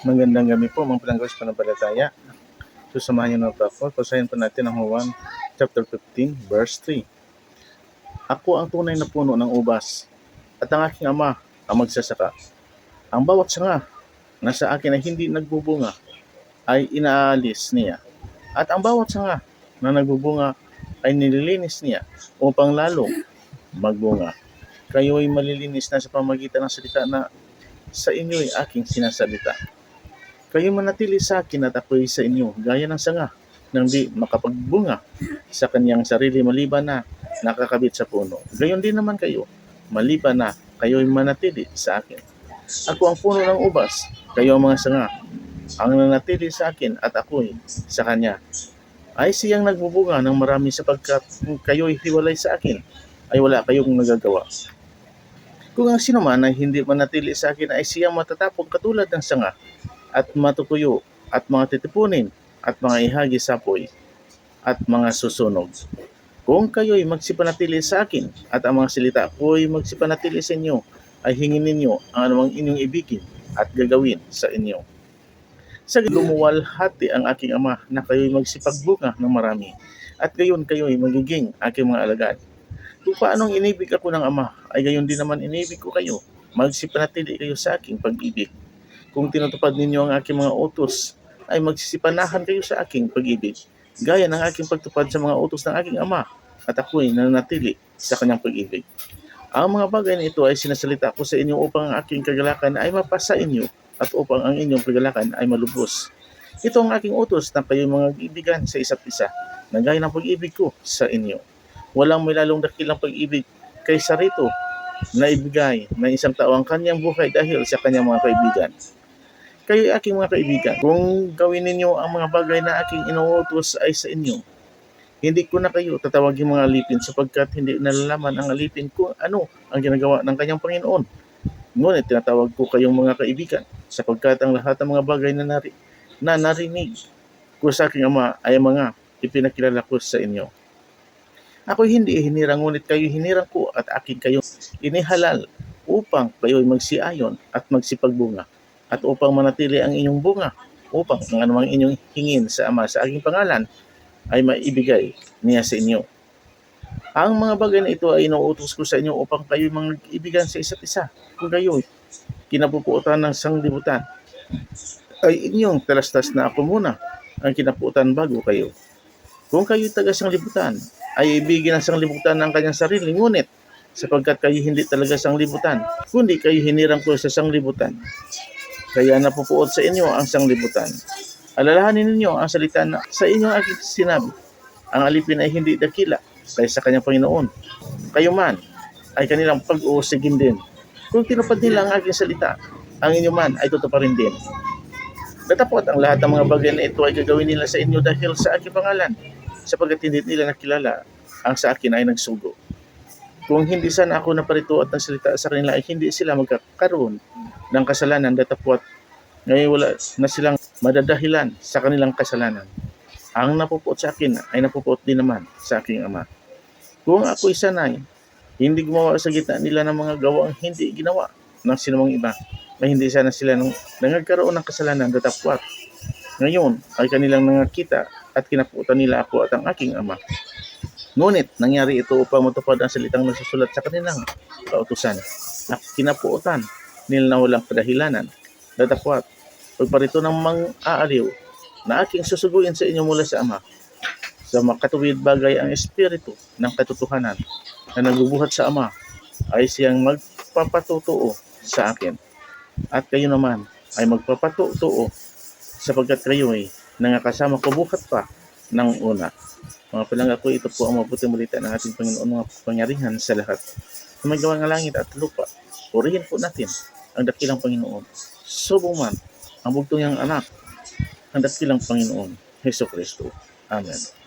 Magandang gabi po mga palanggas panampalataya. Susamahan niyo na po ako. Pasahin po natin ang Juan chapter 15 verse 3. Ako ang tunay na puno ng ubas at ang aking ama ang magsasaka. Ang bawat sanga na sa akin ay hindi nagbubunga ay inaalis niya. At ang bawat sanga na nagbubunga ay nililinis niya upang lalong magbunga. Kayo ay malilinis na sa pamagitan ng salita na sa inyo ay aking sinasalita. Kayo manatili sa akin at ako'y sa inyo, gaya ng sanga, nang di makapagbunga sa kanyang sarili maliban na nakakabit sa puno. Gayon din naman kayo, maliban na kayo'y manatili sa akin. Ako ang puno ng ubas, kayo ang mga sanga. Ang nanatili sa akin at ako'y sa kanya. Ay siyang nagbubunga ng marami sapagkat kung kayo'y hiwalay sa akin, ay wala kayong nagagawa. Kung ang sino man ay hindi manatili sa akin ay siyang matatapong katulad ng sanga at matutuyo at mga titipunin at mga ihagi sa apoy at mga susunog. Kung kayo'y magsipanatili sa akin at ang mga salita ko'y magsipanatili sa inyo, ay hingin ninyo ang anumang inyong ibigin at gagawin sa inyo. Sa lumuwalhati ang aking ama na kayo'y magsipagbunga ng marami at gayon kayo'y magiging aking mga alagad. Kung paanong inibig ako ng ama, ay gayon din naman inibig ko kayo. Magsipanatili kayo sa aking pag-ibig. Kung tinutupad ninyo ang aking mga utos, ay magsisipanahan kayo sa aking pag-ibig. Gaya ng aking pagtupad sa mga utos ng aking ama, at ako'y nananatili sa kanyang pag-ibig. Ang mga bagay na ito ay sinasalita ko sa inyo upang ang aking kagalakan ay mapasa inyo at upang ang inyong kagalakan ay malubos. Ito ang aking utos na kayo mga ibigan sa isa't isa, na gaya ng pag-ibig ko sa inyo. Walang may lalong dakilang pag-ibig kaysa rito na ibigay ng isang tao ang kanyang buhay dahil sa kanyang mga kaibigan. Kayo ay aking mga kaibigan. Kung gawin ninyo ang mga bagay na aking inuutos ay sa inyo, hindi ko na kayo tatawagin mga alipin sapagkat hindi nalalaman ang alipin kung ano ang ginagawa ng kanyang Panginoon. Ngunit tinatawag ko kayong mga kaibigan sapagkat ang lahat ng mga bagay na, nari, na narinig ko sa aking ama ay mga ipinakilala ko sa inyo. Ako hindi hinirang ngunit kayo hinirang ko at akin kayo inihalal upang kayo'y magsiayon at magsipagbunga at upang manatili ang inyong bunga upang ang anumang inyong hingin sa Ama sa aking pangalan ay maibigay niya sa inyo. Ang mga bagay na ito ay inuutos ko sa inyo upang kayo mga ibigan sa isa't isa. Kung kayo kinapupuotan ng sanglibutan, ay inyong talastas na ako muna ang kinapuutan bago kayo. Kung kayo taga sanglibutan, ay ibigin ang sanglibutan ng kanyang sarili. Ngunit, sapagkat kayo hindi talaga sanglibutan, kundi kayo hinirang ko sa sanglibutan. Kaya napupuot sa inyo ang sanglibutan. Alalahanin ninyo ang salita na sa inyong aking sinabi. Ang alipin ay hindi dakila kaysa kanyang Panginoon. Kayo man ay kanilang pag-uusigin din. Kung tinupad nila ang aking salita, ang inyo man ay tutuparin din. Datapot ang lahat ng mga bagay na ito ay gagawin nila sa inyo dahil sa aking pangalan, sapagkat hindi nila nakilala ang sa akin ay nagsugo. Kung hindi sana ako naparito at nagsalita sa kanila ay hindi sila magkakaroon ng kasalanan datapot ngayon wala na silang madadahilan sa kanilang kasalanan. Ang napupuot sa akin ay napupuot din naman sa aking ama. Kung ako'y sanay, hindi gumawa sa gitna nila ng mga gawang hindi ginawa ng sinumang iba, na hindi sana sila nang nangagkaroon ng kasalanan datapwat. Ngayon ay kanilang nangakita at kinaputan nila ako at ang aking ama. Ngunit nangyari ito upang matupad ang salitang nagsusulat sa kanilang kautusan na kinapuotan nila na walang kadahilanan. Datapwat, pagparito ng mang-aaliw na aking susuguin sa inyo mula sa Ama. Sa makatuwid bagay ang Espiritu ng katotohanan na nagbubuhat sa Ama ay siyang magpapatutuo sa akin. At kayo naman ay magpapatutuo sapagkat kayo ay nangakasama ko buhat pa ng una. Mga palangga ko, ito po ang mabuting balita ng ating Panginoon mga pangyarihan sa lahat. Sa may gawa ng langit at lupa, purihin po natin ang dakilang Panginoon. Subong man ang bugtong niyang anak, ang dakilang Panginoon, Heso Kristo. Amen.